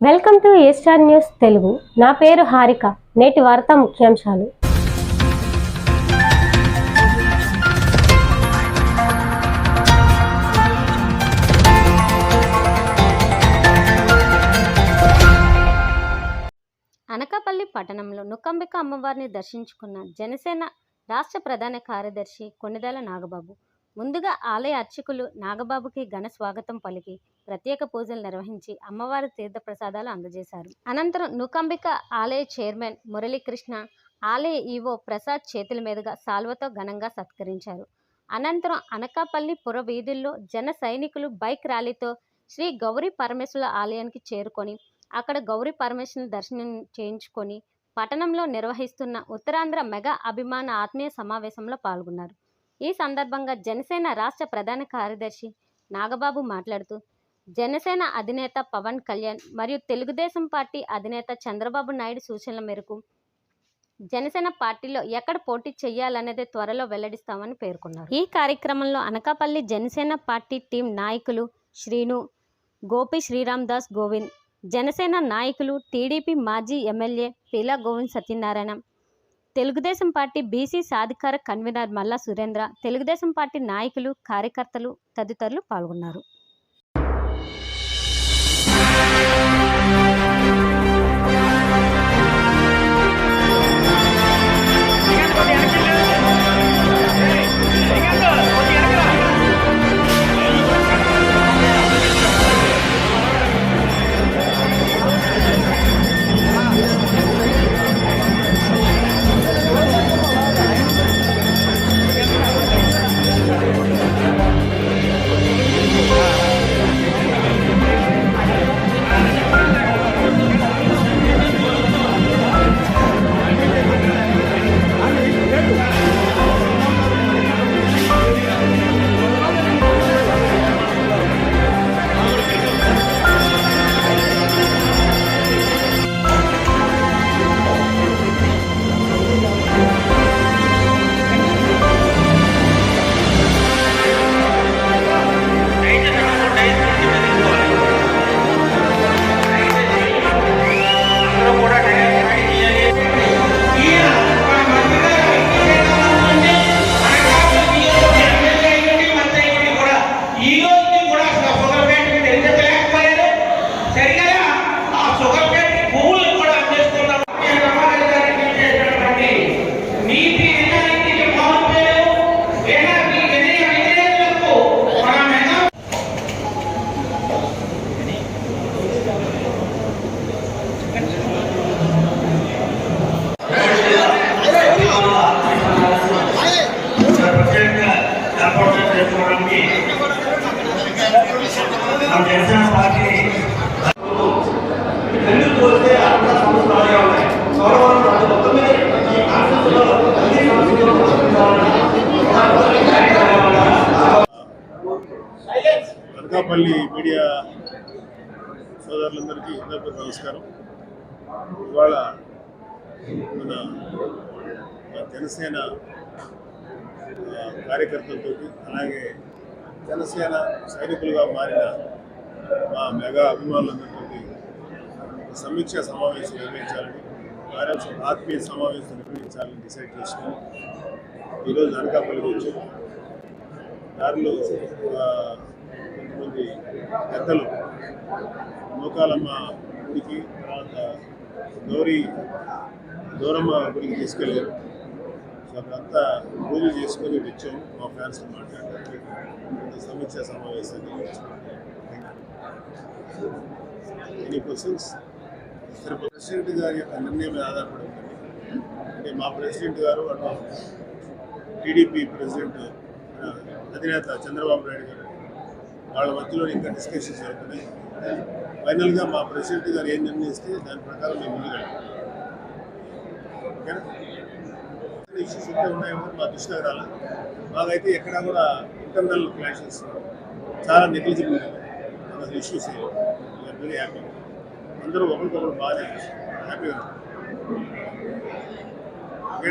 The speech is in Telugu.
Welcome to A Star news Telugu. నా పేరు హారిక. నేటి వార్తా ముఖ్యాంశాలు. అనకాపల్లి పట్టణంలో నుకంబిక అమ్మవారిని దర్శించుకున్న జనసేన రాష్ట్ర ప్రధాన కార్యదర్శి కొన్నిదేల నాగబాబు. ముందుగా ఆలయ అర్చకులు నాగబాబుకి ఘన స్వాగతం పలికి ప్రత్యేక పూజలు నిర్వహించి అమ్మవారి తీర్థ ప్రసాదాలు అందజేశారు. అనంతరం నుకంబిక ఆలయ చైర్మన్ మురళీకృష్ణ ఆలయ ఈవో ప్రసాద్ చేతుల మీదుగా సాల్వతో ఘనంగా సత్కరించారు. అనంతరం అనకాపల్లి పుర వీధుల్లో జన సైనికులు బైక్ ర్యాలీతో శ్రీ గౌరీ పరమేశ్వర ఆలయానికి చేరుకొని అక్కడ గౌరీ పరమేశ్వరుని దర్శనం చేయించుకొని పట్టణంలో నిర్వహిస్తున్న ఉత్తరాంధ్ర మెగా అభిమాన ఆత్మీయ సమావేశంలో పాల్గొన్నారు. ఈ సందర్భంగా జనసేన రాష్ట్ర ప్రధాన కార్యదర్శి నాగబాబు మాట్లాడుతూ జనసేన అధినేత పవన్ కళ్యాణ్ మరియు తెలుగుదేశం పార్టీ అధినేత చంద్రబాబు నాయుడు సూచనల మేరకు జనసేన పార్టీలో ఎక్కడ పోటీ చేయాలనేది త్వరలో వెల్లడిస్తామని పేర్కొన్నారు. ఈ కార్యక్రమంలో అనకాపల్లి జనసేన పార్టీ టీం నాయకులు శ్రీను గోపి శ్రీరామ్ దాస్ గోవింద్ జనసేన నాయకులు టీడీపీ మాజీ MLA Peela Govind Satyanarayana Telugu Desam party BC సాధికార కన్వీనర్ మల్లా సురేంద్ర తెలుగుదేశం పార్టీ నాయకులు కార్యకర్తలు తదితరులు పాల్గొన్నారు. జనసేన పార్టీ ఎందుకు వస్తే అక్కడ సంస్థలుగా ఉన్నాయి గౌరవం ప్రతి ఒక్క మీద ఈ కాన్ఫరెన్స్లో అన్ని సమస్యలు అనకాపల్లి మీడియా సోదరులందరికీ అందరికీ నమస్కారం ఇవాళ మన మన జనసేన ఆ, కార్యకర్తలతో అలాగే జనసేన సైనికులుగా మారిన మా మెగా అభిమానులందరితో సమీక్ష సమావేశం నిర్వహించాలని కార్యక్రమం ఆత్మీయ సమావేశం నిర్వహించాలని డిసైడ్ చేసుకుని ఈరోజు అనకాపల్లికి వచ్చాం దారిలో కొంతమంది పెద్దలు మోకాలమ్మ గుడికి తర్వాత గౌరీ దూరమ్మ గుడికి తీసుకెళ్ళారు. సో అక్కడంతా పూజలు చేసుకొని వచ్చాము. మా ఫ్యాన్స్తో మాట్లాడడానికి సమీక్ష సమావేశాన్ని ఎనీ క్వశ్చన్స్ ప్రెసిడెంట్ గారి యొక్క నిర్ణయం మీద ఆధారపడి ఉంటుంది. అంటే మా ప్రెసిడెంట్ గారు అటు టీడీపీ ప్రెసిడెంట్ అధినేత చంద్రబాబు నాయుడు గారు వాళ్ళ మధ్యలో ఇంకా డిస్కషన్స్ జరుగుతున్నాయి. ఫైనల్గా మా ప్రెసిడెంట్ గారు ఏం నిర్ణయిస్తే దాని ప్రకారం మేము ముందుకెళ్తాం ఓకేనా? ఇష్యూస్ ఉంటే ఉన్నాయేమో మా దృష్టికి రాలేదు మాకైతే ఎక్కడా కూడా ఇంటర్నల్ క్లాషెస్ చాలా నెగ్లిజిబుల్ అసలు ఇష్యూస్ వెరీ హ్యాపీ అందరూ ఒకరికొకరు బాగా హ్యాపీగా ఉన్నారు ఓకే